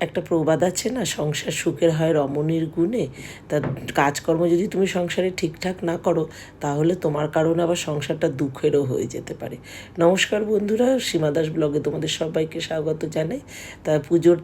একটা প্রবাদ আছে না, সংসার সুখের হয় রমণীর গুণে। তা কাজকর্ম যদি তুমি সংসারে ঠিকঠাক না করো, তাহলে তোমার কারণে আবার সংসারটা দুঃখেরও হয়ে যেতে পারে। নমস্কার বন্ধুরা, সীমা দাস ব্লগে তোমাদের সবাইকে স্বাগত জানাই। তা পুজোর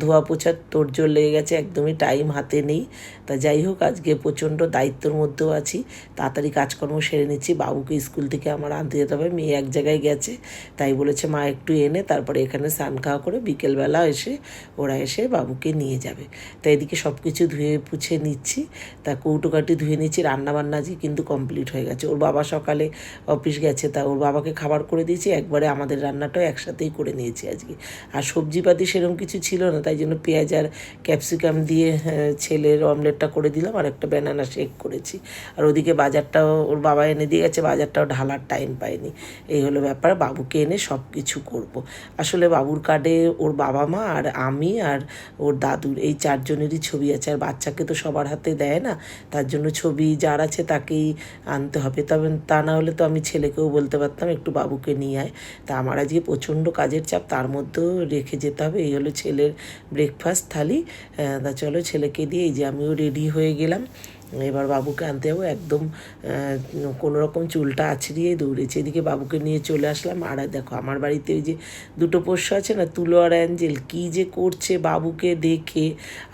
ধোয়া পোছার তোড়জোড় লেগে গেছে, একদমই টাইম হাতে নেই। তা যাই হোক, আজকে প্রচণ্ড দায়িত্বর মধ্যেও আছি। তাড়াতাড়ি কাজকর্ম সেরে নিচ্ছি। বাবুকে স্কুল থেকে আমার আনতে যেতে হবে, মেয়ে এক জায়গায় গেছে। তাই বলেছে, মা, একটু এনে তারপরে এখানে স্নান খাওয়া করে বিকেলবেলা এসে ওরা এসে বাবুকে নিয়ে যাবে। তাই এদিকে সব কিছু ধুয়ে পুছে নিচ্ছি। তা কৌটোকাটি ধুয়ে নিচ্ছি রান্নাবান্না আজকে কিন্তু কমপ্লিট হয়ে গেছে। ওর বাবা সকালে অফিস গেছে তা ওর বাবাকে খাবার করে দিয়েছি একবারে আমাদের রান্নাটাও একসাথেই করে নিয়েছি আজকে। আর সবজিপাতি সেরকম কিছু ছিল না তাই জন্য পেঁয়াজ আর ক্যাপসিকাম দিয়ে আহ, ছেলের অমলেটটা করে দিলাম আর একটা ব্যানানা শেক করেছি। আর ওদিকে বাজারটাও ওর বাবা এনে দিয়ে গেছে বাজারটাও ঢালার টাইম পায়নি। এই হলো ব্যাপার বাবুকে এনে সব কিছু করব। আসলে বাবুর কার্ডে ওর বাবা মা আর আমি আর ওর দাদুর। এই চারজনেরই ছবি আছে। আর বাচ্চাকে তো সবার হাতে দেয় না। তার জন্য ছবি যার আছে তাকেই আনতে হবে। তবে তা না হলে তো আমি ছেলেকেও বলতে পারতাম, একটু বাবুকে নিয়ে আয়। তা আমার আজকে প্রচণ্ড কাজের চাপ, তার মধ্যেও রেখে যেতে হবে। এই হলো ছেলের ব্রেকফাস্ট থালি। তা চলো ছেলেকে দিয়ে এই যে আমিও রেডি হয়ে গেলাম। এবার বাবুকে আনতে যাব, একদম কোনো রকম চুলটা আছড়িয়ে দৌড়েছে। এদিকে বাবুকে নিয়ে চলে আসলাম। আর দেখো, আমার বাড়িতে ওই যে দুটো পোষ্য আছে না, তুলো আর অ্যাঞ্জেল, কী যে করছে বাবুকে দেখে।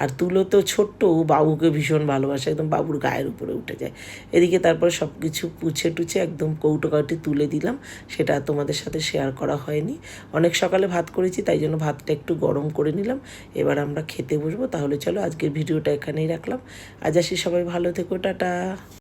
আর তুলো তো ছোট্ট বাবুকে ভীষণ ভালোবাসে, একদম বাবুর গায়ের উপরে উঠে যায়। এদিকে তারপরে সব কিছু পুছে টুছে একদম কৌটো কাউটি তুলে দিলাম। সেটা তোমাদের সাথে শেয়ার করা হয়নি। অনেক সকালে ভাত করেছি, তাই জন্য ভাতটা একটু গরম করে নিলাম। এবার আমরা খেতে বসবো। তাহলে চলো, আজকের ভিডিওটা এখানেই রাখলাম। আজ আসি সবাই ভালো থেকো টাটা।